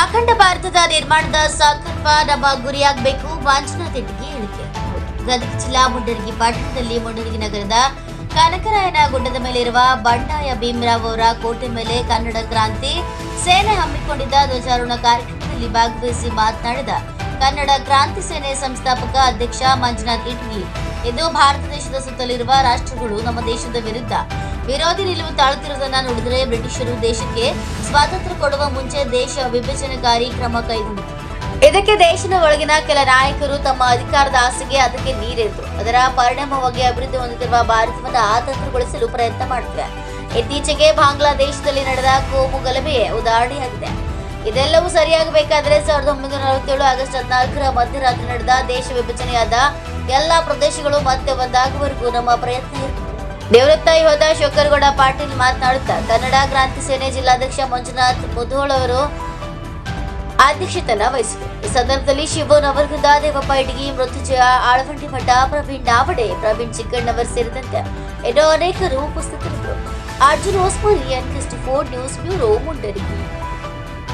ಅಖಂಡ ಭಾರತದ ನಿರ್ಮಾಣದ ಸಂಕಲ್ಪ ನಮ್ಮ ಗುರಿಯಾಗಬೇಕು ಮಂಜುನಾಥ್ ತೆಟ್ಟಿಗೆ ಹೇಳಿಕೆ. ಗದಗ ಜಿಲ್ಲಾ ಮುಂಡರಗಿ ಪಟ್ಟಣದಲ್ಲಿ ಮುಂಡರಗಿ ನಗರದ ಕನಕರಾಯನ ಗುಡ್ಡದ ಮೇಲಿರುವ ಬಂಡಾಯ ಭೀಮರಾವ್ ಅವರ ಕೋಟೆ ಮೇಲೆ ಕನ್ನಡ ಕ್ರಾಂತಿ ಸೇನೆ ಹಮ್ಮಿಕೊಂಡಿದ್ದ ಧ್ವಜಾರೋಹಣ ಕಾರ್ಯಕ್ರಮದಲ್ಲಿ ಭಾಗವಹಿಸಿ ಮಾತನಾಡಿದ ಕನ್ನಡ ಕ್ರಾಂತಿ ಸೇನೆ ಸಂಸ್ಥಾಪಕ ಅಧ್ಯಕ್ಷ ಮಂಜುನಾಥ್ ಇಟ್ಗಿ. ಇದು ಭಾರತ ದೇಶದ ಸುತ್ತಲಿರುವ ರಾಷ್ಟ್ರಗಳು ನಮ್ಮ ದೇಶದ ವಿರುದ್ಧ ವಿರೋಧಿ ನಿಲುವು ತಾಳುತ್ತಿರುವುದನ್ನು ನೋಡಿದರೆ ಬ್ರಿಟಿಷರು ದೇಶಕ್ಕೆ ಸ್ವಾತಂತ್ರ್ಯ ಕೊಡುವ ಮುಂಚೆ ದೇಶ ವಿಭಜನಕಾರಿ ಕ್ರಮ ಕೈಗೊಂಡಿತು. ಇದಕ್ಕೆ ದೇಶದ ಒಳಗಿನ ಕೆಲ ನಾಯಕರು ತಮ್ಮ ಅಧಿಕಾರದ ಆಸೆಗೆ ಅದಕ್ಕೆ ನೀರೆದ್ದು ಅದರ ಪರಿಣಾಮವಾಗಿ ಅಭಿವೃದ್ಧಿ ಹೊಂದುತ್ತಿರುವ ಭಾರತವನ್ನು ಆತಂತ್ರಗೊಳಿಸಲು ಪ್ರಯತ್ನ ಮಾಡುತ್ತಿವೆ ಇತ್ತೀಚೆಗೆ ಬಾಂಗ್ಲಾದೇಶದಲ್ಲಿ ನಡೆದ ಕೋಮು ಗಲಭೆಯೇ ಉದಾಹರಣೆಯಾಗಿದೆ. ಇದೆಲ್ಲವೂ ಸರಿಯಾಗಬೇಕಾದರೆ ಸಾವಿರದ ಒಂಬೈನೂರ ನಲವತ್ತೇಳು ಆಗಸ್ಟ್ ಹದಿನಾಲ್ಕರ ಮಧ್ಯರಾತ್ರಿ ನಡೆದ ದೇಶ ವಿಭಜನೆಯಾದ ಎಲ್ಲಾ ಪ್ರದೇಶಗಳು ಮತ್ತೆ ಒಂದಾಗುವವರೆಗೂ ನಮ್ಮ ಪ್ರಯತ್ನ ಇರಬೇಕು ನಿವೃತ್ತ ಯೋಧ ಶಂಕರಗೌಡ ಪಾಟೀಲ್ ಮಾತನಾಡುತ್ತಾ, ಕನ್ನಡ ಕ್ರಾಂತಿ ಸೇನೆ ಜಿಲ್ಲಾಧ್ಯಕ್ಷ ಮಂಜುನಾಥ್ ಮುಧೋಳ್ ಅವರು ಅಧ್ಯಕ್ಷತನ ವಹಿಸಿದರು. ಈ ಸಂದರ್ಭದಲ್ಲಿ ಶಿವು ನವರ್ಗುಂದ ದೇವಪ್ಪ ಇಡಗಿ ಮೃತ್ಯುಜಯ, ಆಳವಂಡಿ ಮಠ, ಪ್ರವೀಣ್ ನಾವಡೆ, ಪ್ರವೀಣ್ ಚಿಕ್ಕಣ್ಣವರ್ ಸೇರಿದಂತೆ ಇನ್ನೂ ಅನೇಕರು ಉಪಸ್ಥಿತರಿದ್ದರು. Arjun Osmori N four news bureau Mundaragi